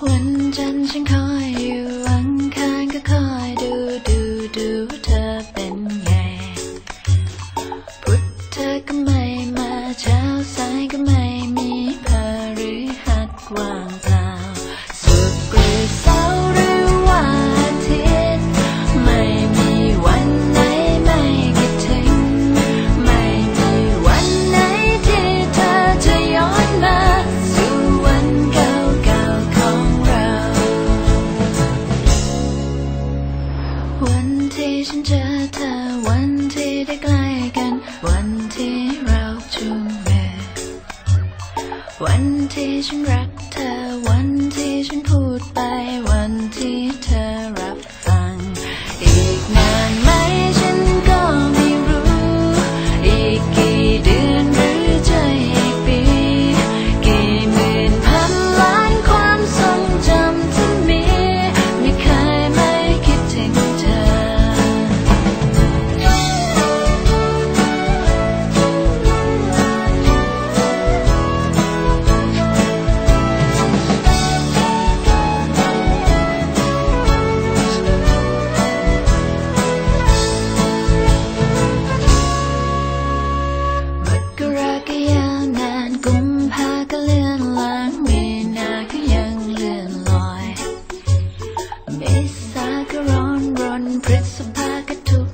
问战神抗 ที่ฉันเจอเธอวันที่ได้ใกล้กัน วันที่เราจูงมือวันที่ฉันรักเธอวัน on Prince of Bagatu.